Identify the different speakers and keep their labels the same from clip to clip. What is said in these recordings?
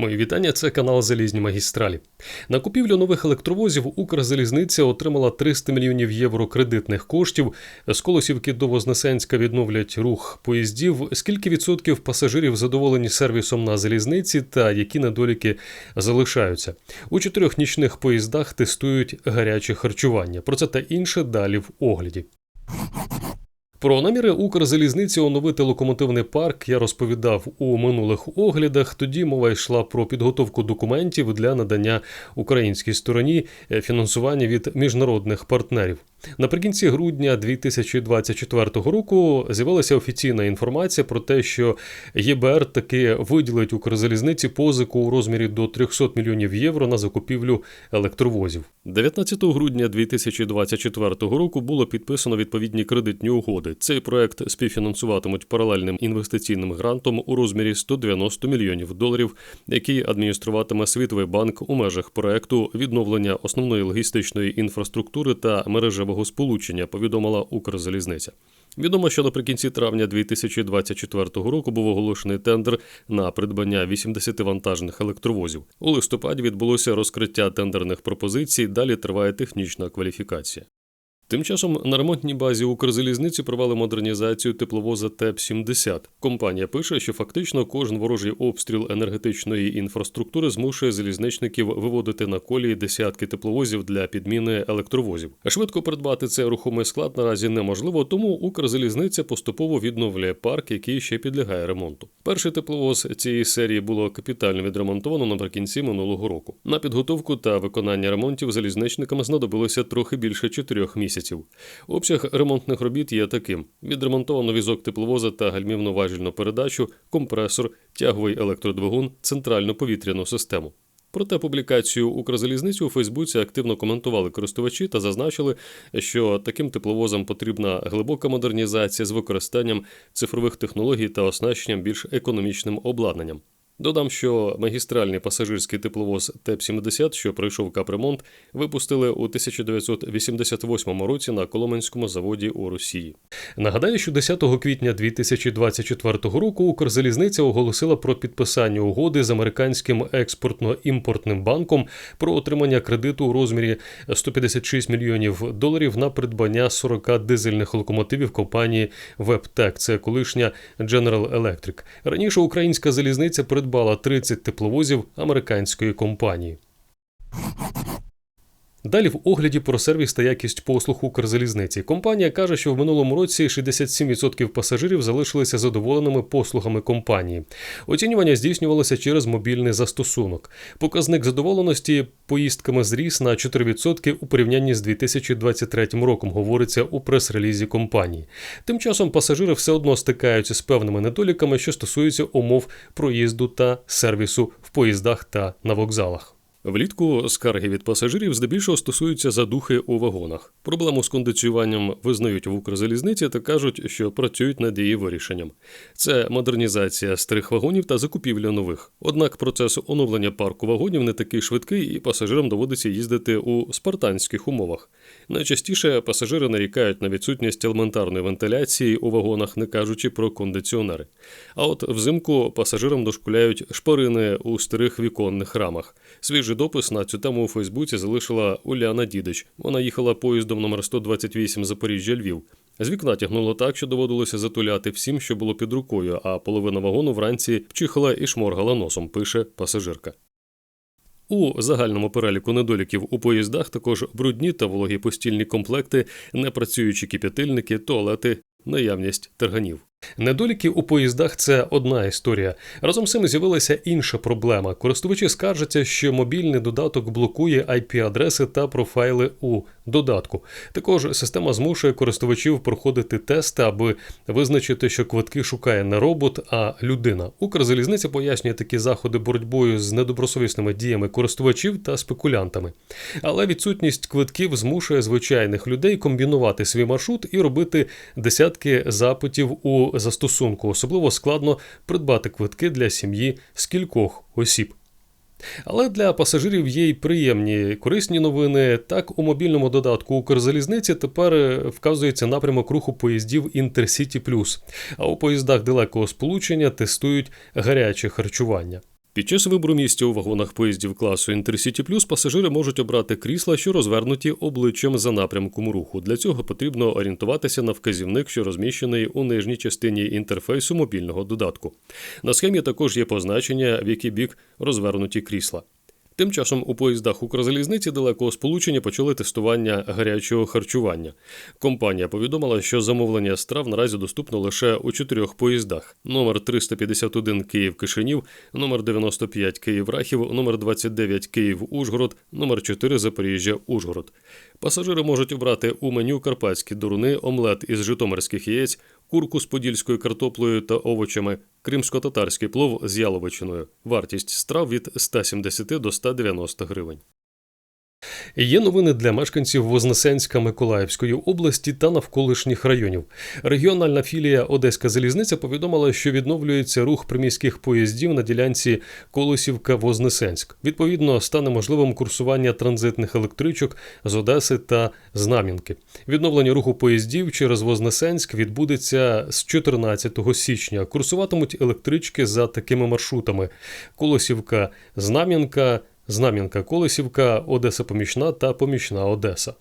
Speaker 1: Мої вітання. Це канал Залізні магістралі. На купівлю нових електровозів Укрзалізниця отримала 300 мільйонів євро кредитних коштів. З Колосівки до Вознесенська відновлять рух поїздів. Скільки відсотків пасажирів задоволені сервісом на залізниці та які недоліки залишаються? У чотирьох нічних поїздах тестують гаряче харчування. Про це та інше далі в огляді. Про наміри Укрзалізниці оновити локомотивний парк я розповідав у минулих оглядах. Тоді мова йшла про підготовку документів для надання українській стороні е, фінансування від міжнародних партнерів. Наприкінці грудня 2024 року з'явилася офіційна інформація про те, що ЄБР таки виділить Укрзалізниці позику у розмірі до 300 мільйонів євро на закупівлю електровозів. 19 грудня 2024 року було підписано відповідні кредитні угоди. Цей проект співфінансуватимуть паралельним інвестиційним грантом у розмірі 190 мільйонів доларів, який адмініструватиме Світовий банк у межах проекту відновлення основної логістичної інфраструктури та мережевого сполучення. Повідомила Укрзалізниця. Відомо, що наприкінці травня 2024 року був оголошений тендер на придбання 80 вантажних електровозів. У листопаді відбулося розкриття тендерних пропозицій. Далі триває технічна кваліфікація. Тим часом на ремонтній базі Укрзалізниці провели модернізацію тепловоза ТЕП-70. Компанія пише, що фактично кожен ворожий обстріл енергетичної інфраструктури змушує залізничників виводити на колії десятки тепловозів для підміни електровозів. Швидко придбати цей рухомий склад наразі неможливо, тому Укрзалізниця поступово відновлює парк, який ще підлягає ремонту. Перший тепловоз цієї серії було капітально відремонтовано наприкінці минулого року. На підготовку та виконання ремонтів залізничникам знадобилося трохи більше чотирьох місяців. Обсяг ремонтних робіт є таким: відремонтовано візок тепловоза та гальмівну важільну передачу, компресор, тяговий електродвигун, центральну повітряну систему. Проте публікацію Укрзалізниці у Фейсбуці активно коментували користувачі та зазначили, що таким тепловозам потрібна глибока модернізація з використанням цифрових технологій та оснащенням більш економічним обладнанням. Додам, що магістральний пасажирський тепловоз ТЕП-70, що пройшов капремонт, випустили у 1988 році на Коломенському заводі у Росії. Нагадаю, що 10 квітня 2024 року Укрзалізниця оголосила про підписання угоди з американським експортно-імпортним банком про отримання кредиту у розмірі 156 мільйонів доларів на придбання 40 дизельних локомотивів компанії WebTech. Це колишня General Electric. Раніше українська залізниця придбала придбала 30 тепловозів американської компанії. Далі в огляді про сервіс та якість послуг Укрзалізниці. Компанія каже, що в минулому році 67% пасажирів залишилися задоволеними послугами компанії. Оцінювання здійснювалося через мобільний застосунок. Показник задоволеності поїздками зріс на 4% у порівнянні з 2023 роком, говориться у прес-релізі компанії. Тим часом пасажири все одно стикаються з певними недоліками, що стосуються умов проїзду та сервісу в поїздах та на вокзалах. Влітку скарги від пасажирів здебільшого стосуються задухи у вагонах. Проблему з кондиціюванням визнають в Укрзалізниці та кажуть, що працюють над її вирішенням. Це модернізація старих вагонів та закупівля нових. Однак процес оновлення парку вагонів не такий швидкий, і пасажирам доводиться їздити у спартанських умовах. Найчастіше пасажири нарікають на відсутність елементарної вентиляції у вагонах, не кажучи про кондиціонери. А от взимку пасажирам дошкуляють шпарини у старих віконних рамах. Свіжий допис на цю тему у Фейсбуці залишила Уляна Дідич. Вона їхала поїздом номер 128 Запоріжжя Львів. З вікна тягнуло так, що доводилося затуляти всім, що було під рукою, а половина вагону вранці вчихала і шморгала носом, пише пасажирка. У загальному переліку недоліків у поїздах також брудні та вологі постільні комплекти, непрацюючі кип'ятильники, туалети, наявність терганів. Недоліки у поїздах це одна історія. Разом з цим з'явилася інша проблема. Користувачі скаржаться, що мобільний додаток блокує IP-адреси та профайли у додатку. Також система змушує користувачів проходити тести, аби визначити, що квитки шукає не робот, а людина. Укрзалізниця пояснює такі заходи боротьбою з недобросовісними діями користувачів та спекулянтами. Але відсутність квитків змушує звичайних людей комбінувати свій маршрут і робити десятки запитів у застосунку. Особливо складно придбати квитки для сім'ї з кількох осіб. Але для пасажирів є й приємні корисні новини. Так, у мобільному додатку Укрзалізниці тепер вказується напрямок руху поїздів Інтерсіті Плюс, а у поїздах далекого сполучення тестують гаряче харчування. Під час вибору місця у вагонах поїздів класу Intercity Plus пасажири можуть обрати крісла, що розвернуті обличчям за напрямком руху. Для цього потрібно орієнтуватися на вказівник, що розміщений у нижній частині інтерфейсу мобільного додатку. На схемі також є позначення, в який бік розвернуті крісла. Тим часом у поїздах Укрзалізниці далекого сполучення почали тестування гарячого харчування. Компанія повідомила, що замовлення страв наразі доступно лише у чотирьох поїздах: номер 351 Київ Кишинів, номер 95 Київ Рахів, номер 29 Київ Ужгород, номер 4 Запоріжжя Ужгород. Пасажири можуть обрати у меню карпатські дуруни, омлет із житомирських яєць, курку з подільською картоплею та овочами, кримсько-татарський плов з яловичиною. Вартість страв від 170 до 190 гривень. Є новини для мешканців Вознесенська Миколаївської області та навколишніх районів. Регіональна філія Одеська залізниця повідомила, що відновлюється рух приміських поїздів на ділянці Колосівка-Вознесенськ. Відповідно, стане можливим курсування транзитних електричок з Одеси та Знам'янки. Відновлення руху поїздів через Вознесенськ відбудеться з 14 січня. Курсуватимуть електрички за такими маршрутами: Колосівка, Знам'янка. Знам'янка Колесівка, Одеса Помічна та Помічна Одеса.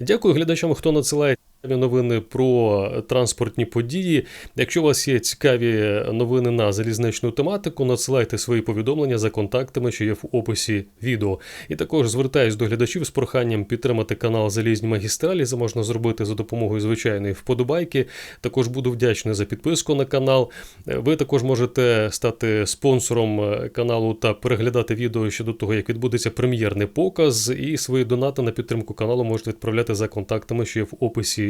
Speaker 1: Дякую глядачам, хто надсилає новини про транспортні події. Якщо у вас є цікаві новини на залізничну тематику, надсилайте свої повідомлення за контактами, що є в описі відео. І також звертаюсь до глядачів з проханням підтримати канал Залізні магістралі. Це можна зробити за допомогою звичайної вподобайки. Також буду вдячний за підписку на канал. Ви також можете стати спонсором каналу та переглядати відео щодо того, як відбудеться прем'єрний показ. І свої донати на підтримку каналу можете відправляти за контактами, що є в описі